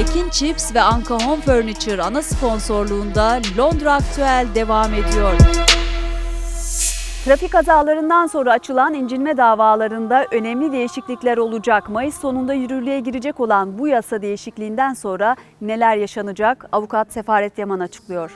Ekin Chips ve Anka Home Furniture ana sponsorluğunda Londra Aktüel devam ediyor. Trafik kazalarından sonra açılan incinme davalarında önemli değişiklikler olacak. Mayıs sonunda yürürlüğe girecek olan bu yasa değişikliğinden sonra neler yaşanacak? Avukat Sefaret Yaman açıklıyor.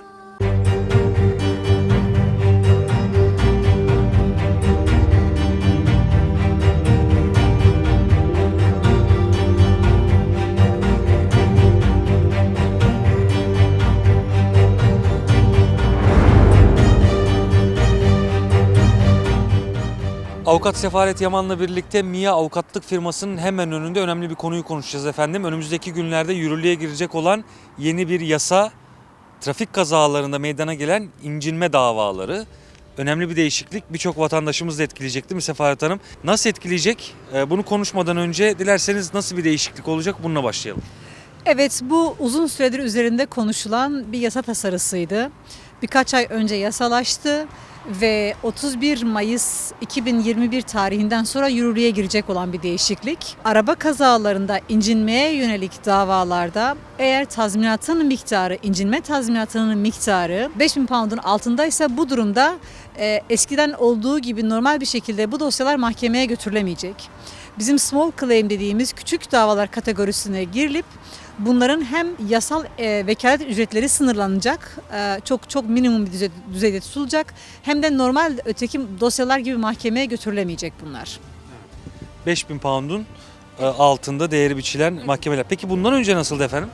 Avukat Sefaret Yaman'la birlikte MIA avukatlık firmasının hemen önünde önemli bir konuyu konuşacağız efendim. Önümüzdeki günlerde yürürlüğe girecek olan yeni bir yasa trafik kazalarında meydana gelen incinme davaları. Önemli bir değişiklik. Birçok vatandaşımız da etkileyecek değil mi Sefaret Hanım? Nasıl etkileyecek? Ee, Bunu konuşmadan önce dilerseniz nasıl bir değişiklik olacak bununla başlayalım. Evet bu uzun süredir üzerinde konuşulan bir yasa tasarısıydı. Birkaç ay önce yasalaştı ve 31 Mayıs 2021 tarihinden sonra yürürlüğe girecek olan bir değişiklik. Araba kazalarında incinmeye yönelik davalarda eğer tazminatın miktarı, incinme tazminatının miktarı 5000 pound'un altındaysa bu durumda e, eskiden olduğu gibi normal bir şekilde bu dosyalar mahkemeye götürülemeyecek. Bizim small claim dediğimiz küçük davalar kategorisine girilip bunların hem yasal e, vekalet ücretleri sınırlanacak, e, çok çok minimum bir düzey- düzeyde tutulacak hem de normal öteki dosyalar gibi mahkemeye götürülemeyecek bunlar. 5000 pound'un e, altında değeri biçilen mahkemeler. Peki bundan önce nasıldı efendim?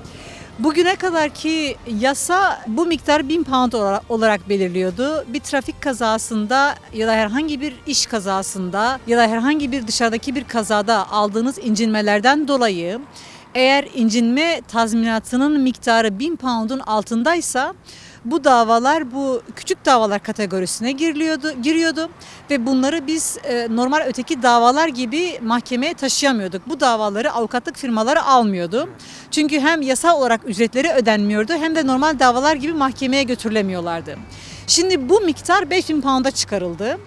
Bugüne kadarki yasa bu miktar 1000 pound olarak belirliyordu. Bir trafik kazasında ya da herhangi bir iş kazasında ya da herhangi bir dışarıdaki bir kazada aldığınız incinmelerden dolayı eğer incinme tazminatının miktarı 1000 pound'un altındaysa bu davalar bu küçük davalar kategorisine giriliyordu, giriyordu ve bunları biz e, normal öteki davalar gibi mahkemeye taşıyamıyorduk. Bu davaları avukatlık firmaları almıyordu. Çünkü hem yasal olarak ücretleri ödenmiyordu hem de normal davalar gibi mahkemeye götürülemiyorlardı. Şimdi bu miktar 5000 pound'a çıkarıldı.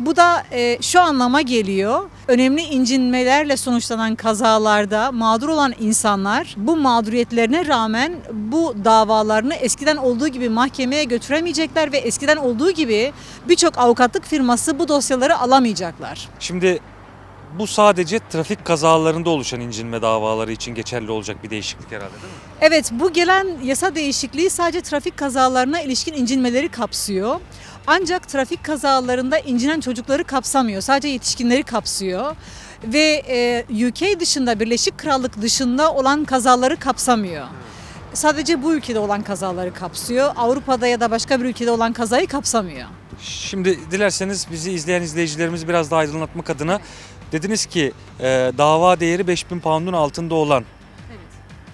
Bu da e, şu anlama geliyor. Önemli incinmelerle sonuçlanan kazalarda mağdur olan insanlar bu mağduriyetlerine rağmen bu davalarını eskiden olduğu gibi mahkemeye götüremeyecekler ve eskiden olduğu gibi birçok avukatlık firması bu dosyaları alamayacaklar. Şimdi bu sadece trafik kazalarında oluşan incinme davaları için geçerli olacak bir değişiklik herhalde değil mi? Evet bu gelen yasa değişikliği sadece trafik kazalarına ilişkin incinmeleri kapsıyor. Ancak trafik kazalarında incinen çocukları kapsamıyor. Sadece yetişkinleri kapsıyor. Ve e, UK dışında, Birleşik Krallık dışında olan kazaları kapsamıyor. Sadece bu ülkede olan kazaları kapsıyor. Avrupa'da ya da başka bir ülkede olan kazayı kapsamıyor. Şimdi dilerseniz bizi izleyen izleyicilerimizi biraz daha aydınlatmak adına dediniz ki e, dava değeri 5000 pound'un altında olan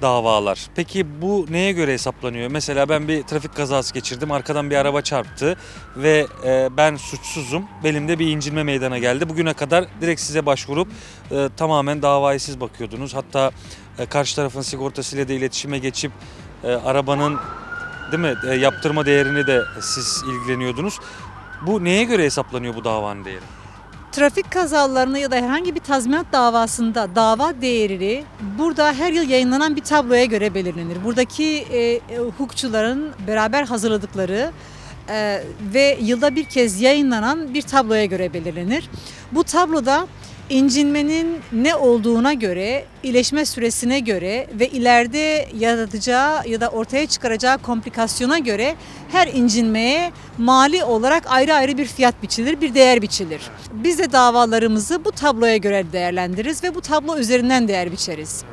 davalar. Peki bu neye göre hesaplanıyor? Mesela ben bir trafik kazası geçirdim. Arkadan bir araba çarptı ve e, ben suçsuzum. Belimde bir incinme meydana geldi. Bugüne kadar direkt size başvurup e, tamamen davayı siz bakıyordunuz. Hatta e, karşı tarafın sigortasıyla da iletişime geçip e, arabanın değil mi e, yaptırma değerini de siz ilgileniyordunuz. Bu neye göre hesaplanıyor bu davanın değeri? Trafik kazalarını ya da herhangi bir tazminat davasında dava değeri burada her yıl yayınlanan bir tabloya göre belirlenir. Buradaki e, e, hukukçuların beraber hazırladıkları e, ve yılda bir kez yayınlanan bir tabloya göre belirlenir. Bu tabloda incinmenin ne olduğuna göre, iyileşme süresine göre ve ileride yaratacağı ya da ortaya çıkaracağı komplikasyona göre her incinmeye mali olarak ayrı ayrı bir fiyat biçilir, bir değer biçilir. Biz de davalarımızı bu tabloya göre değerlendiririz ve bu tablo üzerinden değer biçeriz.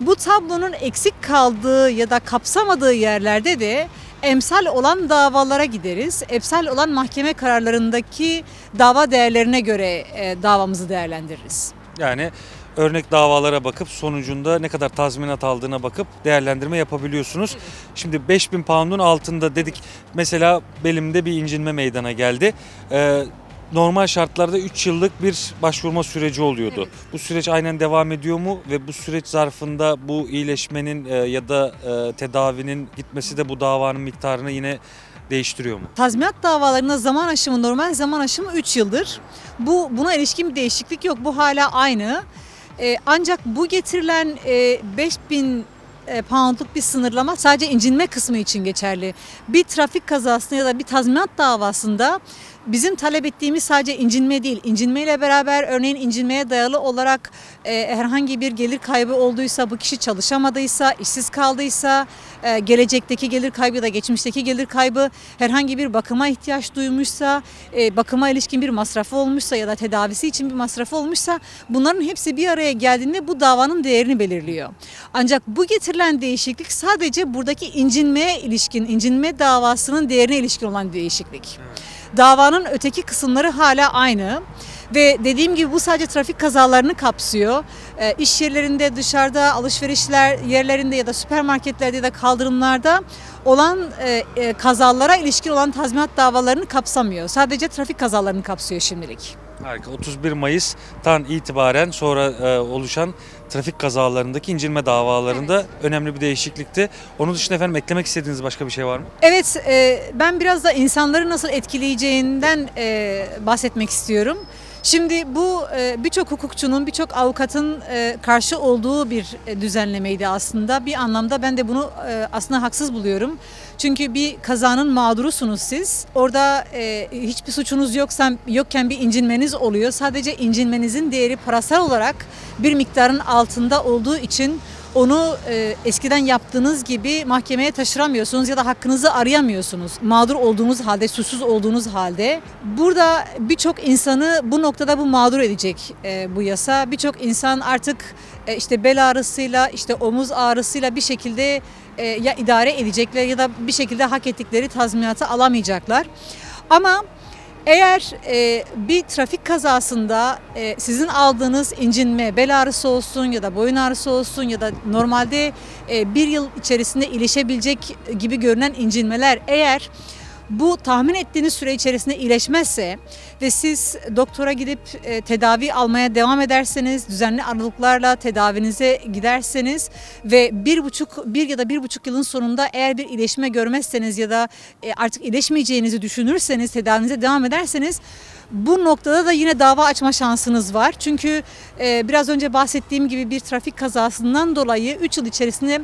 Bu tablonun eksik kaldığı ya da kapsamadığı yerlerde de emsal olan davalara gideriz. Emsal olan mahkeme kararlarındaki dava değerlerine göre e, davamızı değerlendiririz. Yani örnek davalara bakıp sonucunda ne kadar tazminat aldığına bakıp değerlendirme yapabiliyorsunuz. Şimdi 5000 pound'un altında dedik mesela belimde bir incinme meydana geldi. Ee, normal şartlarda 3 yıllık bir başvurma süreci oluyordu. Bu süreç aynen devam ediyor mu ve bu süreç zarfında bu iyileşmenin e, ya da e, tedavinin gitmesi de bu davanın miktarını yine değiştiriyor mu? Tazminat davalarında zaman aşımı normal zaman aşımı 3 yıldır. Bu buna ilişkin bir değişiklik yok. Bu hala aynı. E, ancak bu getirilen e, 5000 e, poundluk bir sınırlama sadece incinme kısmı için geçerli. Bir trafik kazasında ya da bir tazminat davasında bizim talep ettiğimiz sadece incinme değil. İncinme ile beraber örneğin incinmeye dayalı olarak e, herhangi bir gelir kaybı olduysa, bu kişi çalışamadıysa, işsiz kaldıysa, e, gelecekteki gelir kaybı da geçmişteki gelir kaybı, herhangi bir bakıma ihtiyaç duymuşsa, e, bakıma ilişkin bir masrafı olmuşsa ya da tedavisi için bir masrafı olmuşsa bunların hepsi bir araya geldiğinde bu davanın değerini belirliyor. Ancak bu getirilen değişiklik sadece buradaki incinmeye ilişkin, incinme davasının değerine ilişkin olan değişiklik. Davanın öteki kısımları hala aynı. Ve dediğim gibi bu sadece trafik kazalarını kapsıyor. E, iş yerlerinde, dışarıda, alışverişler yerlerinde ya da süpermarketlerde ya da kaldırımlarda olan e, e, kazalara ilişkin olan tazminat davalarını kapsamıyor. Sadece trafik kazalarını kapsıyor şimdilik. Harika. 31 Mayıs'tan itibaren sonra e, oluşan trafik kazalarındaki incinme davalarında önemli bir değişiklikti. Onun dışında efendim eklemek istediğiniz başka bir şey var mı? Evet, e, ben biraz da insanları nasıl etkileyeceğinden e, bahsetmek istiyorum. Şimdi bu e, birçok hukukçunun, birçok avukatın e, karşı olduğu bir e, düzenlemeydi aslında. Bir anlamda ben de bunu aslında haksız buluyorum. Çünkü bir kazanın mağdurusunuz siz. Orada hiçbir suçunuz yoksa yokken bir incinmeniz oluyor. Sadece incinmenizin değeri parasal olarak bir miktarın altında olduğu için onu e, eskiden yaptığınız gibi mahkemeye taşıramıyorsunuz ya da hakkınızı arayamıyorsunuz. Mağdur olduğunuz halde, suçsuz olduğunuz halde. Burada birçok insanı bu noktada bu mağdur edecek e, bu yasa. Birçok insan artık e, işte bel ağrısıyla, işte omuz ağrısıyla bir şekilde e, ya idare edecekler ya da bir şekilde hak ettikleri tazminatı alamayacaklar. Ama eğer e, bir trafik kazasında e, sizin aldığınız incinme, bel ağrısı olsun ya da boyun ağrısı olsun ya da normalde e, bir yıl içerisinde iyileşebilecek gibi görünen incinmeler eğer bu tahmin ettiğiniz süre içerisinde iyileşmezse ve siz doktora gidip e, tedavi almaya devam ederseniz, düzenli aralıklarla tedavinize giderseniz ve bir buçuk, bir ya da bir buçuk yılın sonunda eğer bir iyileşme görmezseniz ya da e, artık iyileşmeyeceğinizi düşünürseniz, tedavinize devam ederseniz bu noktada da yine dava açma şansınız var. Çünkü e, biraz önce bahsettiğim gibi bir trafik kazasından dolayı 3 yıl içerisinde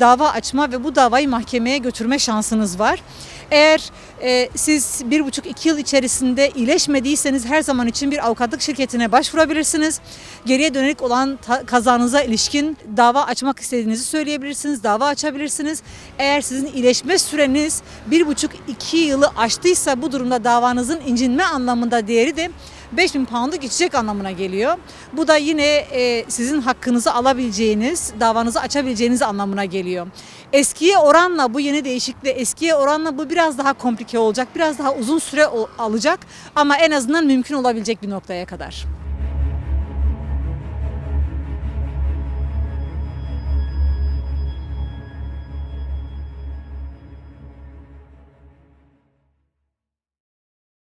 dava açma ve bu davayı mahkemeye götürme şansınız var. Eğer e, siz bir buçuk iki yıl içerisinde iyileşmediyseniz her zaman için bir avukatlık şirketine başvurabilirsiniz. Geriye dönelik olan kazanıza ilişkin dava açmak istediğinizi söyleyebilirsiniz, dava açabilirsiniz. Eğer sizin iyileşme süreniz bir buçuk iki yılı aştıysa bu durumda davanızın incinme anlamında değeri de 5000 pound'u geçecek anlamına geliyor. Bu da yine e, sizin hakkınızı alabileceğiniz, davanızı açabileceğiniz anlamına geliyor. Eskiye oranla bu yeni değişiklikle eskiye oranla bu biraz daha komplike olacak, biraz daha uzun süre alacak ama en azından mümkün olabilecek bir noktaya kadar.